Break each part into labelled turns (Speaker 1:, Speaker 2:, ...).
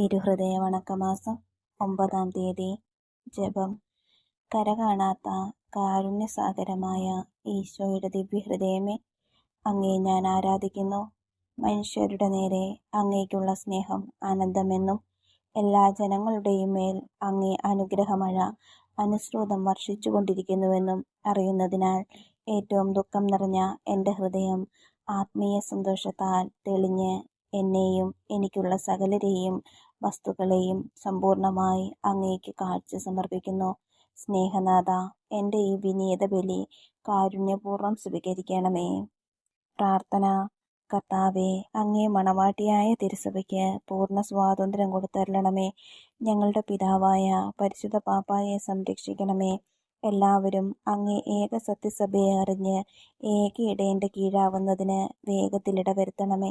Speaker 1: തിരുഹൃദയ വണക്കമാസം ഒമ്പതാം തീയതി. ജപം. കരകാണാത്ത കാരുണ്യസാഗരമായ ഈശോയുടെ ദിവ്യഹൃദയമേ അങ്ങേ ഞാൻ ആരാധിക്കുന്നു. മനുഷ്യരുടെ നേരെ അങ്ങേക്കുള്ള സ്നേഹം ആനന്ദമെന്നും എല്ലാ ജനങ്ങളുടെയും മേൽ അങ്ങേ അനുഗ്രഹമഴ അനുസ്രോതം വർഷിച്ചുകൊണ്ടിരിക്കുന്നുവെന്നും അറിയുന്നതിനാൽ ഏറ്റവും ദുഃഖം നിറഞ്ഞ എന്റെ ഹൃദയം ആത്മീയ സന്തോഷത്താൽ തെളിഞ്ഞ് എന്നെയും എനിക്കുള്ള സകലരെയും വസ്തുക്കളെയും സമ്പൂർണമായി അങ്ങേക്ക് കാഴ്ച സമർപ്പിക്കുന്നു. സ്നേഹനാഥ എന്റെ ഈ വിനീത ബലി കാരുണ്യപൂർവം സ്വീകരിക്കണമേ. പ്രാർത്ഥന. കർത്താവെ അങ്ങേ മണവാട്ടിയായ തിരുസഭയ്ക്ക് പൂർണ സ്വാതന്ത്ര്യം കൊടുത്തരണമേ ഞങ്ങളുടെ പിതാവായ പരിശുദ്ധ പാപ്പായെ സംരക്ഷിക്കണമേ. എല്ലാവരും അങ്ങേ ഏക സത്യസഭയെ അറിഞ്ഞ് ഏക ഇടേന്റെ കീഴാവുന്നതിന് വേഗത്തിലിടവരുത്തണമേ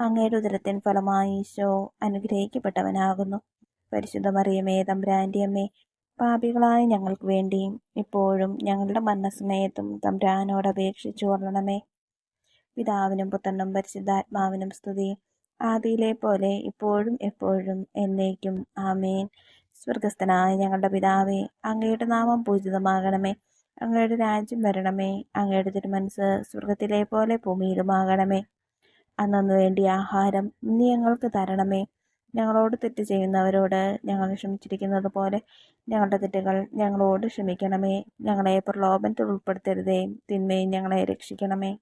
Speaker 1: അങ്ങയുടെ ഉദരത്തിൻ ഫലമായി ഈശോ അനുഗ്രഹിക്കപ്പെട്ടവനാകുന്നു. പരിശുദ്ധ മറിയമേ തമ്പ്രാന്റെ അമ്മേ പാപികളായ ഞങ്ങൾക്ക് വേണ്ടിയും ഇപ്പോഴും ഞങ്ങളുടെ മരണസമയത്തും തമ്പ്രാനോട് അപേക്ഷിച്ചു കൊള്ളണമേ പിതാവിനും പുത്രനും പരിശുദ്ധാത്മാവിനും സ്തുതി. ആദിയിലെ പോലെ ഇപ്പോഴും എപ്പോഴും എന്നേക്കും. ആമേൻ. സ്വർഗസ്ഥനായ ഞങ്ങളുടെ പിതാവേ അങ്ങയുടെ നാമം പൂജിതമാകണമേ. അങ്ങയുടെ രാജ്യം വരണമേ. അങ്ങയുടെ തിരുമനസ് സ്വർഗത്തിലെ പോലെ ഭൂമിയിലുമാകണമേ. അന്നു വേണ്ടി ആഹാരം നീ ഞങ്ങൾക്ക് തരണമേ. ഞങ്ങളോട് തെറ്റ് ചെയ്യുന്നവരോട് ഞങ്ങൾ ക്ഷമിച്ചിരിക്കുന്നത് പോലെ ഞങ്ങളുടെ തെറ്റുകൾ ഞങ്ങളോട് ക്ഷമിക്കണമേ. ഞങ്ങളെ പ്രലോഭനത്തിൽ ഉൾപ്പെടുത്തരുതേ. തിന്മയും ഞങ്ങളെ രക്ഷിക്കണമേ.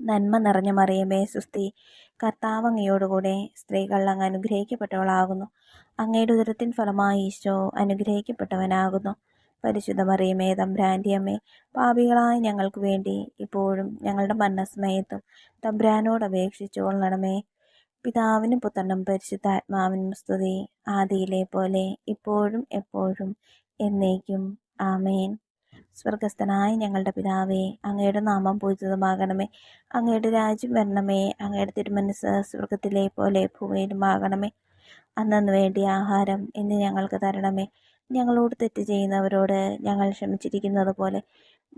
Speaker 1: നന്മ നിറഞ്ഞ മറിയമേ സുസ്തി കർത്താവ് അങ്ങയോടുകൂടെ സ്ത്രീകൾ അങ്ങ് അനുഗ്രഹിക്കപ്പെട്ടവളാകുന്നു. അങ്ങയുടെ ഉദരത്തിൻ ഫലമായി ഈശോ അനുഗ്രഹിക്കപ്പെട്ടവനാകുന്നു. പരിശുദ്ധ മറിയമേ തമ്പ്രാന്റിയമ്മേ പാപികളായ ഞങ്ങൾക്ക് വേണ്ടി ഇപ്പോഴും ഞങ്ങളുടെ മരണസമയത്തും തമ്പ്രാനോട് അപേക്ഷിച്ചു കൊള്ളണമേ. പിതാവിനും പുത്രനും പരിശുദ്ധാത്മാവിനും സ്തുതി ആദിയിലെ പോലെ ഇപ്പോഴും എപ്പോഴും എന്നേക്കും. ആമേൻ. സ്വർഗസ്ഥനായ ഞങ്ങളുടെ പിതാവേ അങ്ങയുടെ നാമം പൂജിതമാകണമേ. അങ്ങയുടെ രാജ്യം വരണമേ. അങ്ങയുടെ തിരുമനസ് സ്വർഗത്തിലെ പോലെ ഭൂമിയിലുമാകണമേ. അന്നു വേണ്ടിയ ആഹാരം ഇന്ന് ഞങ്ങൾക്ക് തരണമേ. ഞങ്ങളോട് തെറ്റ് ചെയ്യുന്നവരോട് ഞങ്ങൾ ക്ഷമിച്ചിരിക്കുന്നത് പോലെ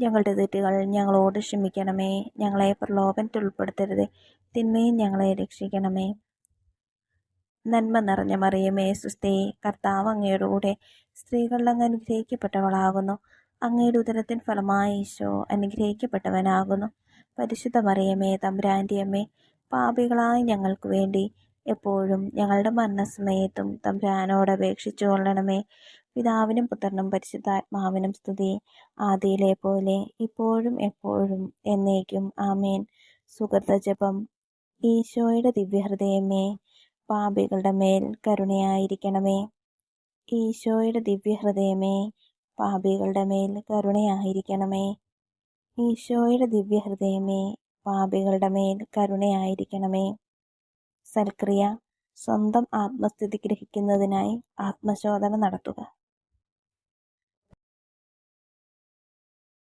Speaker 1: ഞങ്ങളുടെ തെറ്റുകൾ ഞങ്ങളോട് ക്ഷമിക്കണമേ. ഞങ്ങളെ പ്രലോഭനത്തിൽ ഉൾപ്പെടുത്തരുതേ. തിന്മയും ഞങ്ങളെ രക്ഷിക്കണമേ. നന്മ നിറഞ്ഞ മറിയമേ സുസ്ഥേ കർത്താവ് അങ്ങയുടെ കൂടെ സ്ത്രീകൾ അങ്ങ് അനുഗ്രഹിക്കപ്പെട്ടവളാകുന്നു. അങ്ങയുടെ ഉദരത്തിൻ ഫലമായി ഈശോ അനുഗ്രഹിക്കപ്പെട്ടവനാകുന്നു. പരിശുദ്ധ മറിയമേ തമ്പുരാന്റെ അമ്മേ പാപികളായ ഞങ്ങൾക്ക് വേണ്ടി എപ്പോഴും ഞങ്ങളുടെ മരണസമയത്തും തമ്പുരാനോട് അപേക്ഷിച്ചു കൊള്ളണമേ. പിതാവിനും പുത്രനും പരിശുദ്ധാത്മാവിനും സ്തുതി. ആദിയിലെ പോലെ ഇപ്പോഴും എപ്പോഴും എന്നേക്കും. ആമേൻ. സുഗത ജപം. ഈശോയുടെ ദിവ്യഹൃദയമേ പാപികളുടെ മേൽ കരുണയായിരിക്കണമേ. ഈശോയുടെ ദിവ്യഹൃദയമേ പാപികളുടെ മേൽ കരുണയായിരിക്കണമേ. ഈശോയുടെ ദിവ്യഹൃദയമേ പാപികളുടെ മേൽ കരുണയായിരിക്കണമേ. സൽക്രിയ സ്വന്തം ആത്മസ്ഥിതി ഗ്രഹിക്കുന്നതിനായി ആത്മശോധന നടത്തുക.